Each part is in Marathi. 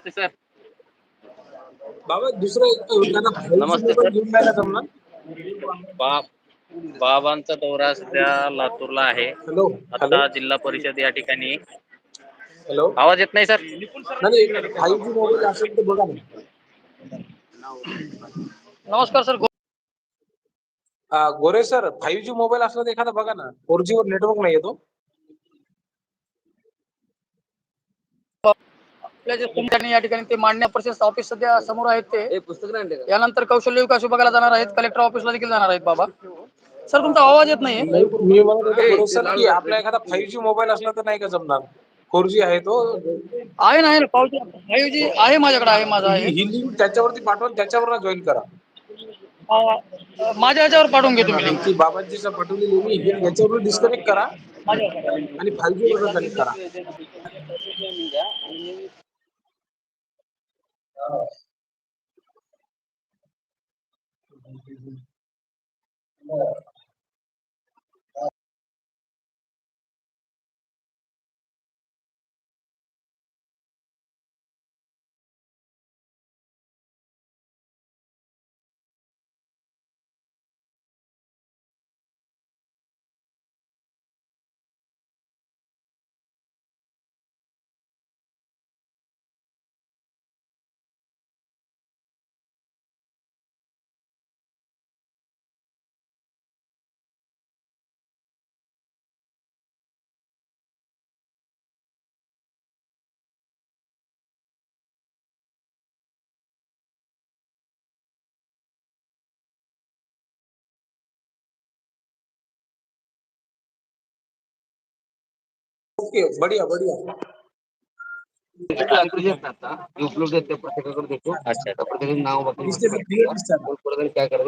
नमस्ते सर. बाबा दुसरं नमस्ते, सर. बाबांचा दौरा सध्या लातूरला आहे. हॅलो आता हॅलो. जिल्हा परिषद या ठिकाणी. हॅलो. आवाज येत नाही सर? नाही फाईव्ह जी मोबाईल असेल तर बघा ना. नमस्कार सर. आ, Gore sir five G mobile असला तर एखादा बघा ना. फोर जी वर नेटवर्क नाही येतो. आपल्या जे तुमच्या या ठिकाणी ते परिषद ऑफिस सध्या समोर आहेत ते. यानंतर कौशल्य विकास विभागाला जाणार आहेत. कलेक्टर ऑफिसला देखील जाणार आहेत बाबा. सर तुमचा आवाज येत नाहीये. नाही, मी म्हणत होतो गोरे सर की आपला एखादा फाईव्ह जी मोबाईल असला तर नाही का जमणार? फोर जी आहे तो. आहे ना फाईव्ह जी आहे माझ्याकडे आहे माझा आहे. ही लिंक त्याच्यावरती पाठवून त्याच्यावर जॉईन करा. माझ्या याच्यावर पाठवून घेतो मी लिंक ती बाबांची पाठवलेली मी हे- याच्यावर डिस्कनेक्ट करा आणि फाईव्ह जी वर कनेक्ट करा. Yeah.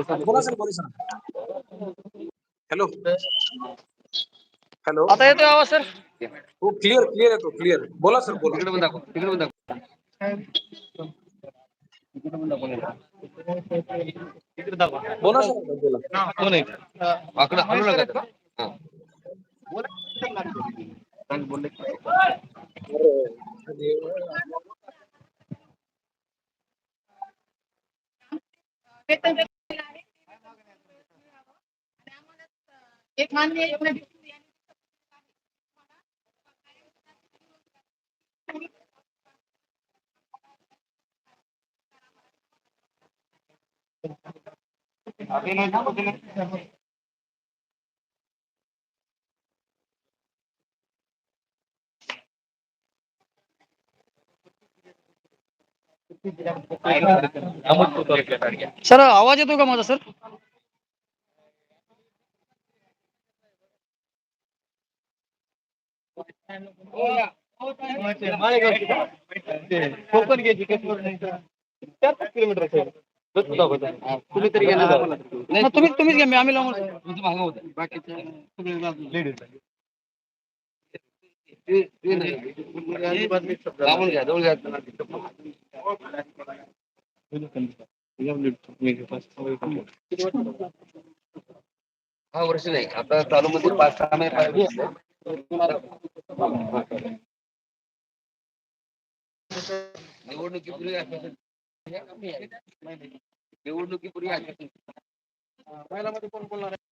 सर बोला सर. हॅलो. हॅलो. आता येतोय आवाज सर? हो क्लिअर क्लिअर येतो क्लिअर बोला सर बोला. तिकडे पण दाखव तिकडे पण दाखव. तिकडे पण दाखव बोला सर बोला. कोण आहे आकडा हलू नका त्याला. हा. सांग, बोलले की. एक मान्य एक सर आवाज येतो का माझा सर कोकण घ्यायची किलोमीटर तुम्ही तरी गेला मग तुम्ही तुम्हीच घ्या मी आम्ही लावून तुमचं मागं होतं बाकीचे सगळे लेडीज लांबून घ्या जवळ घ्या हा वर्ष नाही. आता चालू मध्ये पाच सहा महिने पाहिजे निवडणुकीपूर्वी निवडणुकीपूर्वी असं- महिलामध्ये कोण बोलणार आहे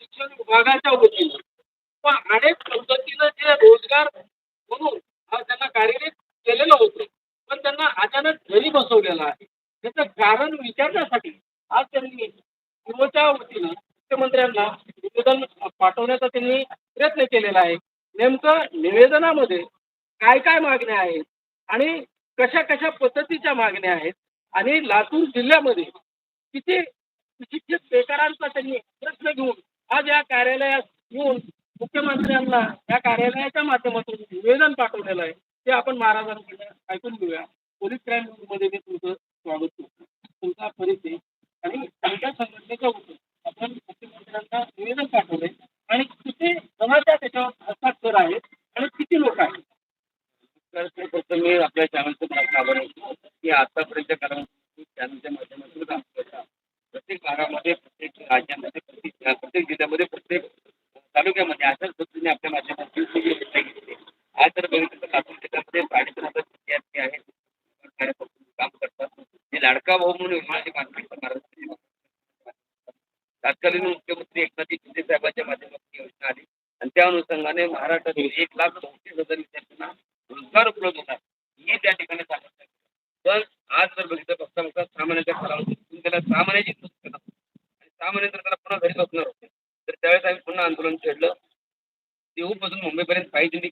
शिक्षण विभागाच्या वतीनं किंवा अनेक पद्धतीनं जे रोजगार म्हणून त्यांना कार्यरत केलेलं होतं पण त्यांना अचानक घरी बसवलेलं आहे. त्याचं कारण विचारण्यासाठी आज त्यांनी युवच्या वतीनं मुख्यमंत्र्यांना निवेदन पाठवण्याचा त्यांनी प्रयत्न केलेला आहे. नेमकं निवेदनामध्ये काय काय मागण्या आहेत आणि कशा कशा पद्धतीच्या मागण्या आहेत आणि लातूर जिल्ह्यामध्ये किती विशिष्ट बेकारांचा त्यांनी प्रश्न घेऊन आज या कार्यालयात येऊन मुख्यमंत्र्यांना या कार्यालयाच्या माध्यमातून निवेदन पाठवलेलं आहे ते आपण महाराजांकडे ऐकून घेऊया. पोलीस क्राईममध्ये मी तुमचं स्वागत करतो. तुमचा परिचय आणि त्यांच्या संघटनेचा वतीने आपण मुख्यमंत्र्यांना निवेदन पाठवलंय. आणि किती जणांच्या त्याच्यावर हस्ताक्षर आहेत आणि किती लोक आहेत? तर सर्वप्रथम मी आपल्या चॅनलचं मला आभार की आतापर्यंत कारण चॅनलच्या माध्यमातून काम करता. प्रत्येक भागामध्ये प्रत्येक राज्यामध्ये प्रत्येक प्रत्येक जिल्ह्यामध्ये प्रत्येक तालुक्यामध्ये अशाच पद्धतीने आपल्या माध्यमातून घेतली. आज जर बघितलं तर लातूर जिल्ह्यामध्ये साडेतीन हजार विद्यार्थी आहेत काम करतात. जे लाडका भाऊ म्हणून योजनेची मागणी महाराष्ट्र तत्कालीन मुख्यमंत्री एकनाथ शिंदे साहेबांच्या माध्यमातून योजना आली. आणि त्या अनुषंगाने महाराष्ट्रातील एक लाख identical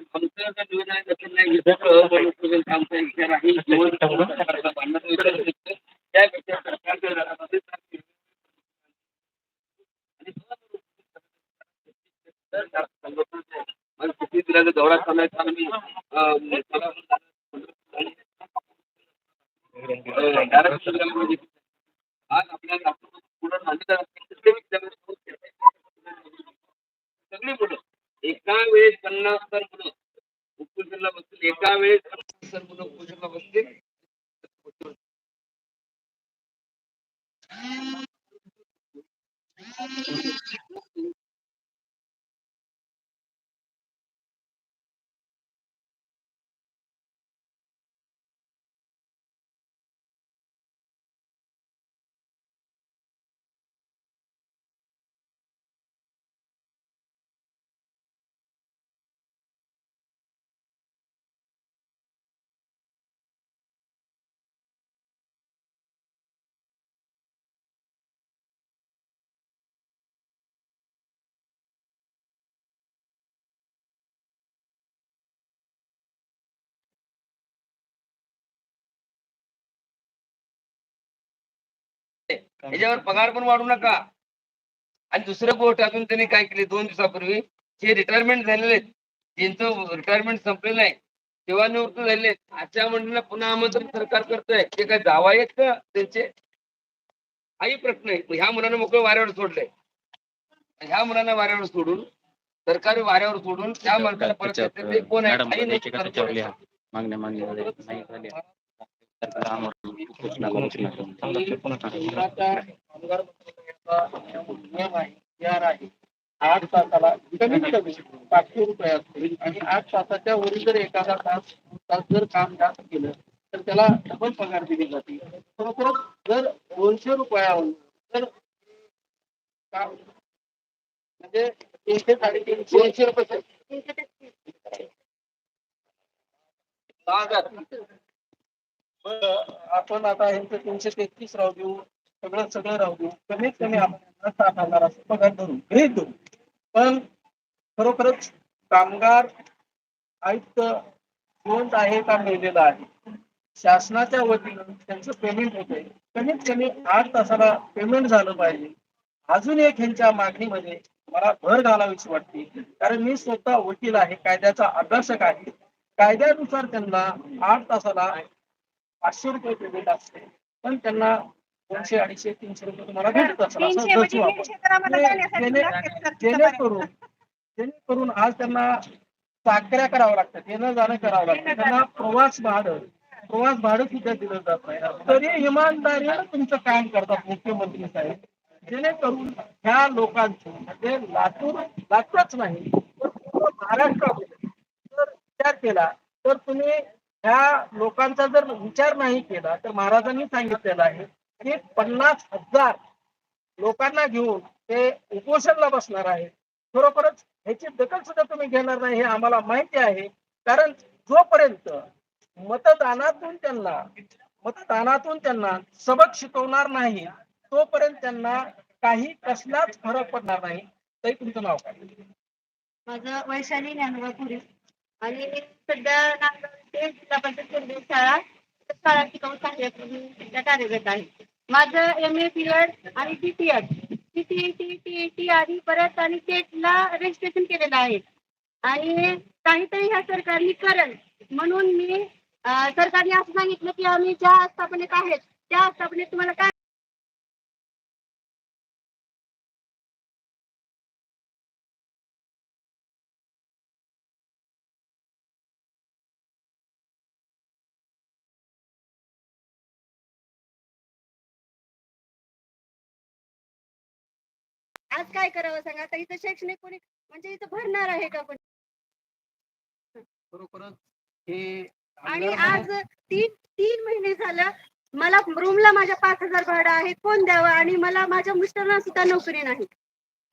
आमचं जर निवेदन आहे तसं नाही आमचा विचार. त्यापेक्षा किती दौरा चालू मी आज आपल्याला सगळी मुलं. एका वेळेस पन्नास तर मुलं उपोषणला बसतील एका वेळेस पन्नास तर मुलं उपोषणला बसतील याच्यावर पगार पण वाढू नका. आणि दुसरं गोष्ट अजून त्यांनी काय केली दोन दिवसापूर्वी जे रिटायरमेंट झालेले आहेत. ज्यांचं रिटायरमेंट संपलेलं आहे सेवानिवृत्त झालेले आहेत. अशा मंडळीला पुन्हा आमंत्रण सरकार करतोय. ते काय जावा आहेत का त्यांचे? हाही प्रश्न आहे ह्या मुलांना मोकळं वाऱ्यावर सोडलंय. ह्या मुलांना वाऱ्यावर सोडून सरकारी वाऱ्यावर सोडून त्या माणसाला परत कोण आहे काही मागण्या मागण्या नियम आहे आहे आठ तासाला कमीत कमी पाचशे रुपये असतील आणि आठ तासाच्या वरील जर एखादा तास तास जर काम जास्त केलं तर त्याला डबल पगार दिली जाते खरोखर जर दोनशे रुपयावर जर काम म्हणजे तीनशे साडेतीनशे दोनशे रुपये दहा आपण आता यांचं तीनशे तेहतीस राहू देऊ सगळं सगळं राहू देऊ कमीत कमी आपण यांना सात हजार असं पगार धरू गृहीत धरू पण खरोखरच कामगार आयुक्त जिवंत आहे का मेलेला आहे? शासनाच्या वतीनं त्यांचं पेमेंट होतंय. कमीत कमी आठ तासाला पेमेंट झालं पाहिजे. अजून एक ह्यांच्या मागणीमध्ये मला भर घालावीशी वाटते. कारण मी स्वतः वकील आहे कायद्याचा अभ्यासक आहे. कायद्यानुसार त्यांना आठ तासाला पाचशे रुपये पेमेंट असते. पण त्यांना दोनशे अडीचशे तीनशे रुपये तुम्हाला भेटत असं म्हणजे धरू आपण. तीनशे तर आम्हाला जे- जाण्यासाठी जेणे- लागते खर्च करायला. जेणेकरून जेणेकरून आज त्यांना चाकऱ्या करावं लागतात येणं जाणं करावं लागतं. त्यांना प्रवास भाडं प्रवास भाडं सुद्धा दिलं जात नाही. तरी इमानदारीनं तुमचं काम करतात मुख्यमंत्री साहेब. जेणेकरून ह्या लोकांचं म्हणजे लातूर लातूरच नाही तर पूर्ण महाराष्ट्रामध्ये जर विचार केला तर तुम्ही ह्या लोकांचा जर विचार नाही केला तर महाराजांनी सांगितलेलं आहे की पन्नास हजार लोकांना घेऊन ते उपोषणला बसणार आहे. खरोखरच ह्याची दखल सुद्धा तुम्ही घेणार नाही हे आम्हाला माहिती आहे. कारण जोपर्यंत मतदानातून त्यांना मतदानातून त्यांना सबक शिकवणार नाही तोपर्यंत त्यांना काही कसलाच फरक पडणार नाही. तरी तुमचं नाव काय? माझं वैशाली ज्ञानोबा आणि सध्या नागपूर ते जिल्हा परिषद केंद्रीय शाळा शाळा शिकवून सहाय्यक म्हणून सध्या कार्यरत आहे. माझं एम ए एड आणि T T Ed T T T T T आणि परत आणि टेटला रजिस्ट्रेशन केलेलं आहे. आणि काहीतरी ह्या सरकारने करेल. म्हणून मी सरकारने असं सांगितलं की आम्ही ज्या आस्थापनेत आहेत त्या आस्थापनेत तुम्हाला काय आज काय करावं सांगा? आता इथं शैक्षणिक कोणी म्हणजे इथं भरणार आहे का कोणी? खरोखरच हे आणि आज तीन तीन महिने झालं मला रूमला माझ्या पाच हजार भाडं आहे कोण द्यावं? आणि मला माझ्या मिस्टरना सुद्धा नोकरी नाही.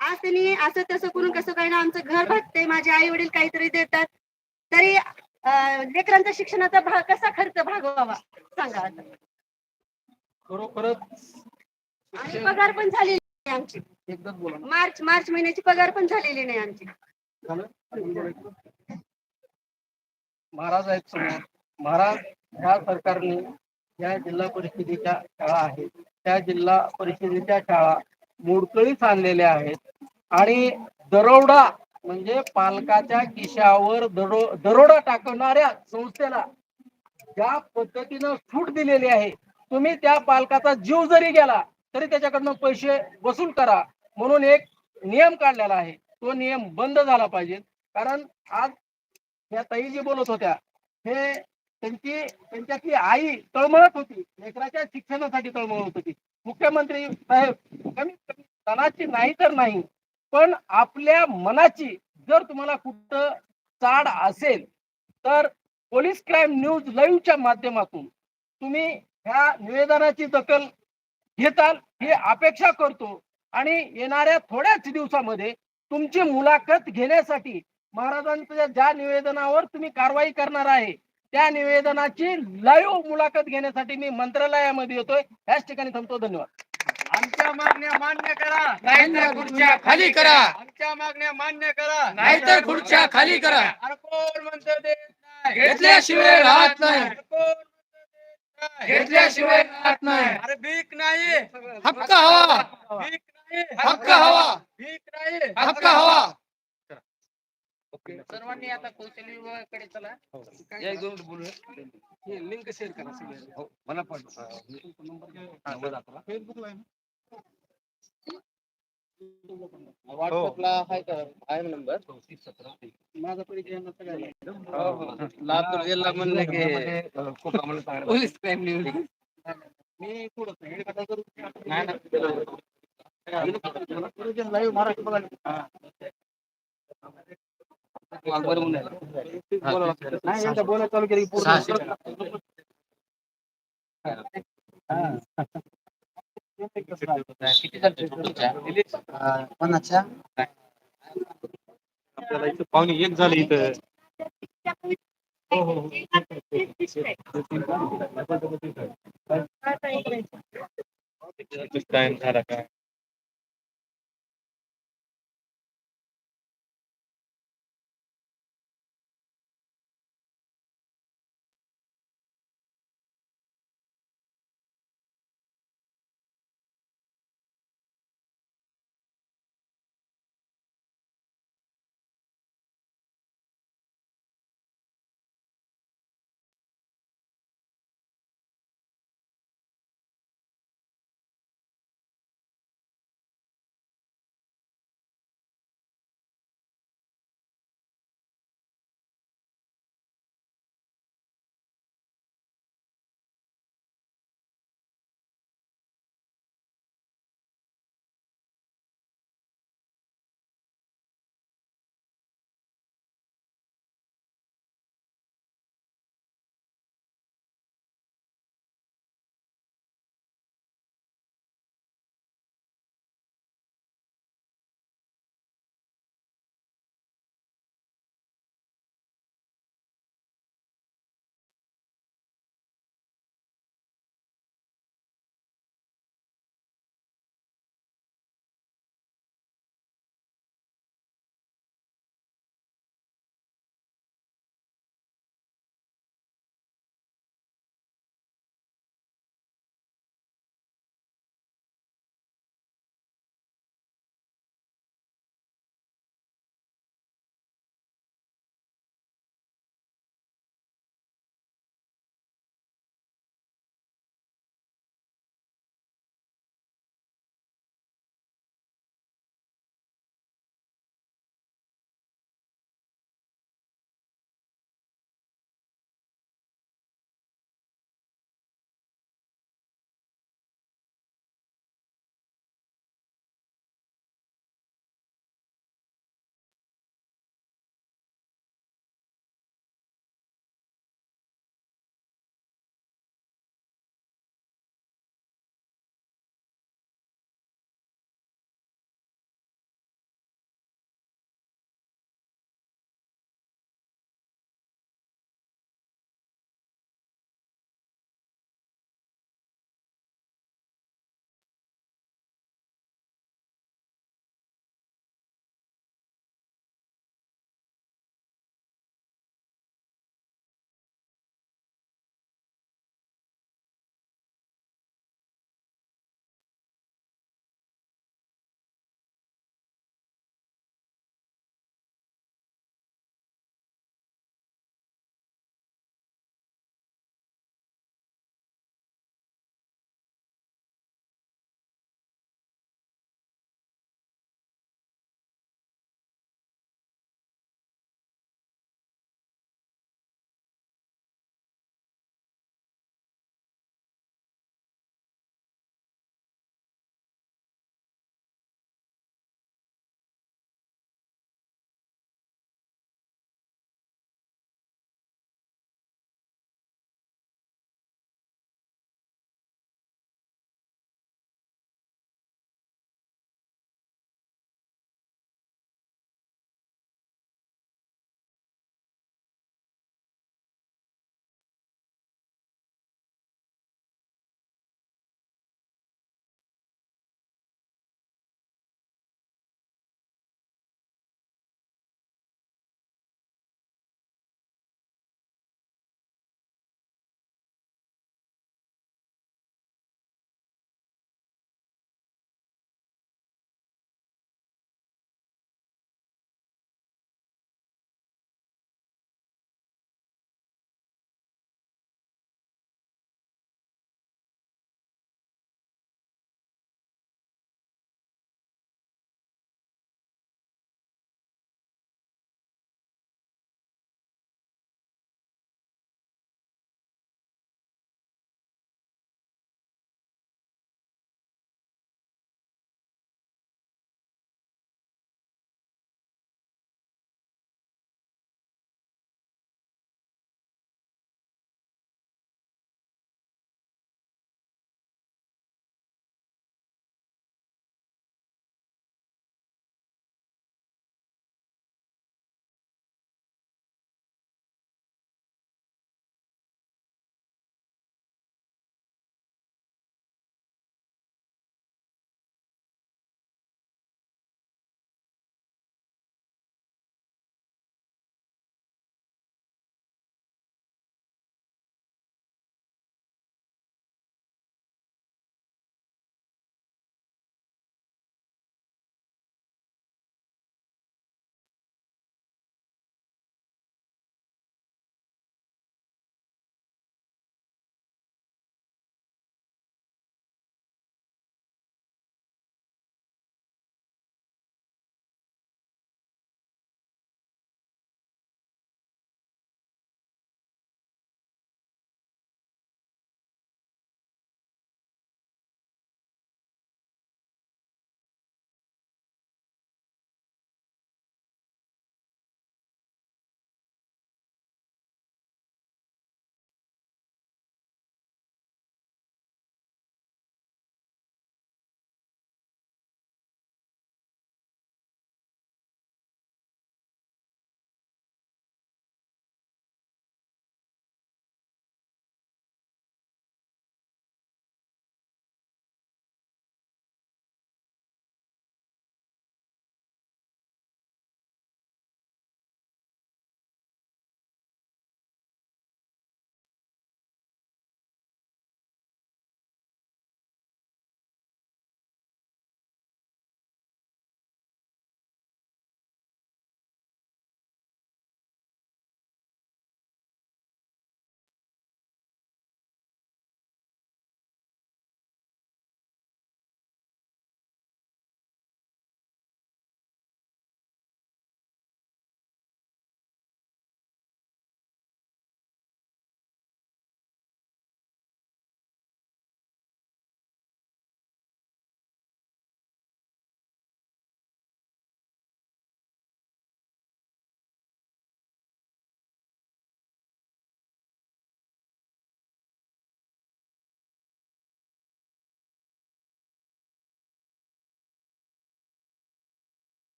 आज त्यांनी असं तसं करून कसं काय ना आमचं घर भागते माझे आई वडील काहीतरी देतात. तरी लेकरांचा शिक्षणाचा भाग कसा खर्च भागवावा? सांगा आता. खरोखरच आणि पगार पण झालेली आमची. एकदाच बोला ना. मार्च मार्च महिन्याची पगार पण झालेली नाही आमची झालं? अजून बोलायचं? महाराज आहेत समोर महाराज ह्या सरकारने ज्या जिल्हा परिषदेच्या शाळा आहेत त्या जिल्हा परिषदेच्या शाळा मोडकळीस आणलेल्या आहेत आणि दरोडा म्हणजे पालकाच्या खिशावर दरो दरोडा टाकणाऱ्या संस्थेला ज्या पद्धतीनं सूट दिलेली आहे तुम्ही त्या पालकाचा जीव जरी गेला तरी त्याच्याकडनं पैसे वसूल करा म्हणून एक नियम काढलेला आहे. तो नियम बंद झाला पाहिजे. कारण आज या ताई जी बोलत होत्या हे त्यांची त्यांच्यातली आई तळमळत होती. लेकराच्या शिक्षणासाठी तळमळत होती. मुख्यमंत्री साहेब कमी कमी तणाची नाही तर नाही. पण आपल्या मनाची जर तुम्हाला कुठं चाड असेल तर पोलीस क्राईम न्यूज लाईव्हच्या माध्यमातून तुम्ही ह्या निवेदनाची दखल घेताल ही अपेक्षा करतो. आणि येणाऱ्या थोड्याच दिवसामध्ये तुमची मुलाखत घेण्यासाठी महाराजांच्या ज्या निवेदनावर तुम्ही कारवाई करणार आहे त्या निवेदनाची लाईव्ह मुलाखत घेण्यासाठी मी मंत्रालयामध्ये येतोय. याच ठिकाणी थांबतो. धन्यवाद. आमच्या मागण्या मान्य करा. नाहीतर खुर्च्या खाली करा. आमच्या मागण्या मान्य करा. नाहीतर खुर्च्या खाली करा. अरे कोण म्हणतं देत नाही. घेतल्याशिवाय राहत नाही. अरे कोण म्हणतं देत नाही. घेतल्याशिवाय राहत नाही. अरे भीक नाही. हक्क हवा. भीक नाही हक्क हवा। भीक नाही हक्क हवा। सर्वांनी आता कौशल्य विभागाकडे चला. लिंक शेअर करा? सगळ्यांना. मला पण. फेसबुकला आहे व्हॉट्सअपला आहे का? आहे नंबर माझा परिचय लातूर जिल्हा म्हणलं की पोलीस क्राईम न्यूज़ मी हेडकाटा करू लाईव्ह महाराष्ट्र चालू कोणाच्या आपल्याला इथं पाहुणे एक झाले इथं आता इकडे. झाला काय